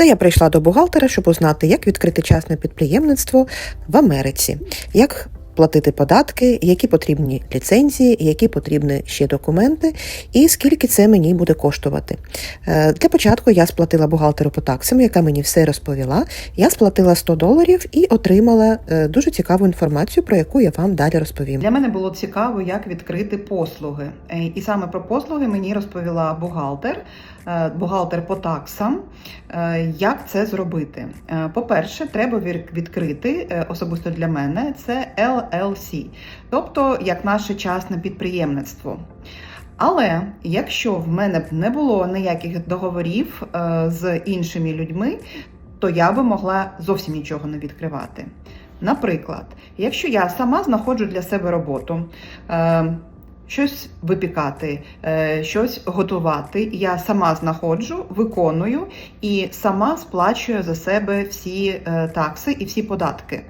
Це я прийшла до бухгалтера, щоб узнати, як відкрити частне підприємництво в Америці, як платити податки, які потрібні ліцензії, які потрібні ще документи, і скільки це мені буде коштувати. Е, Для початку я сплатила бухгалтеру по таксам, яка мені все розповіла. Я сплатила 100 доларів і отримала е, дуже цікаву інформацію, про яку я вам далі розповім. Для мене було цікаво, як відкрити послуги. Е, І саме про послуги мені розповіла бухгалтер, бухгалтер по таксам, як це зробити. По-перше, треба відкрити особисто для мене це LLC, тобто як наше частне підприємництво. Але якщо в мене б не було ніяких договорів е, з іншими людьми, то я би могла зовсім нічого не відкривати. Наприклад, якщо я сама знаходжу для себе роботу, е, щось випікати, е, щось готувати, я сама знаходжу, виконую і сама сплачую за себе всі такси і всі податки.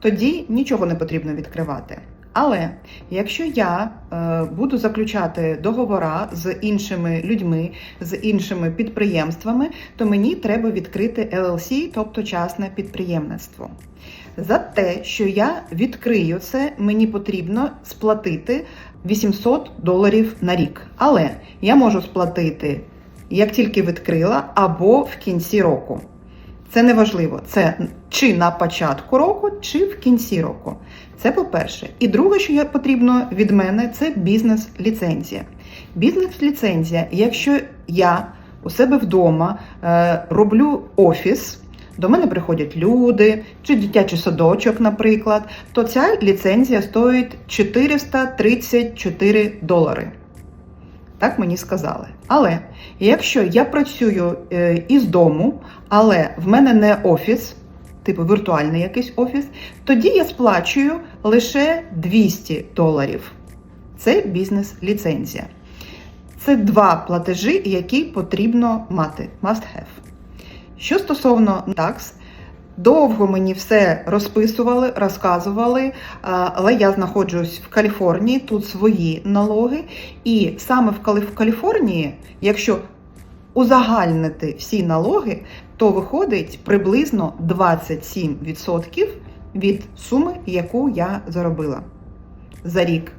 Тоді нічого не потрібно відкривати. Але якщо я е, буду заключати договора з іншими людьми, з іншими підприємствами, то мені треба відкрити LLC, тобто частне підприємництво. За те, що я відкрию це, мені потрібно сплатити 800 доларів на рік. Але я можу сплатити як тільки відкрила, або в кінці року. Це не важливо. Це чи на початку року, чи в кінці року. Це по-перше. І друге, що потрібно від мене, це бізнес-ліцензія. Бізнес-ліцензія, якщо я у себе вдома е, роблю офіс, до мене приходять люди чи дитячий садочок, наприклад, то ця ліцензія стоїть 434 долари. Так мені сказали. Але якщо я працюю е, із дому, але в мене не офіс, типу віртуальний якийсь офіс, тоді я сплачую лише 200 доларів. Це бізнес-ліцензія. Це два платежі, які потрібно мати. Must have. Що стосовно такс, довго мені все розписували, розказували, але я знаходжусь в Каліфорнії, тут свої налоги. І саме в Каліфорнії, якщо узагальнити всі налоги, то виходить приблизно 27% від суми, яку я заробила за рік.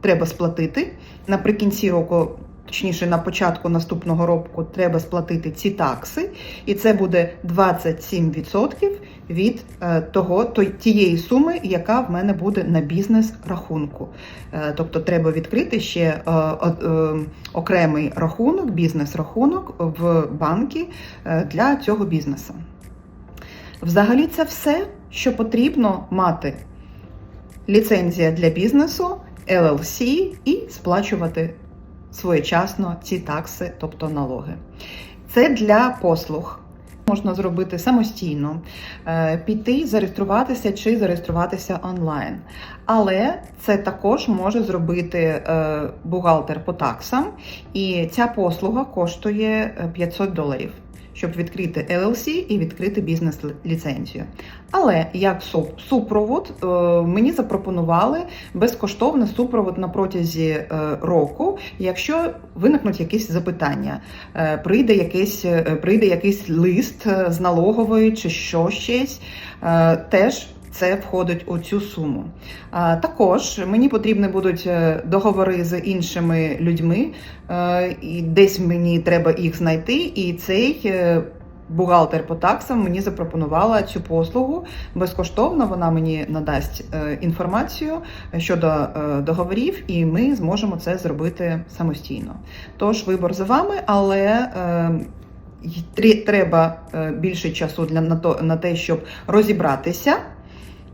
Треба сплатити наприкінці року. Точніше, на початку наступного року треба сплатити ці такси, і це буде 27% від е, того, тієї суми, яка в мене буде на бізнес-рахунку. Е, Тобто треба відкрити ще е, окремий рахунок, бізнес-рахунок в банки е, для цього бізнесу. Взагалі, це все, що потрібно мати. Ліцензія для бізнесу, LLC і сплачувати своєчасно ці такси, тобто налоги. Це для послуг. Можна зробити самостійно, е, піти, зареєструватися чи зареєструватися онлайн. Але це також може зробити е, бухгалтер по таксам, і ця послуга коштує е, 500 доларів, щоб відкрити LLC і відкрити бізнес-ліцензію. Але як суп- супровод е, мені запропонували безкоштовний супровод на протязі е, року, якщо виникнуть якісь запитання, Е, прийде якийсь, прийде якийсь лист з налогової чи що щось, теж. Це входить у цю суму. А, також мені потрібні будуть е, договори з іншими людьми, е, і десь мені треба їх знайти, і цей е, бухгалтер по таксам мені запропонувала цю послугу безкоштовно. Вона мені надасть інформацію щодо договорів, і ми зможемо це зробити самостійно. Тож вибор за вами, але треба більше часу для на те, щоб розібратися.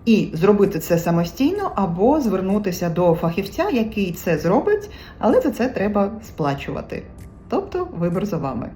І зробити це самостійно, або звернутися до фахівця, який це зробить, але за це треба сплачувати. Тобто вибір за вами.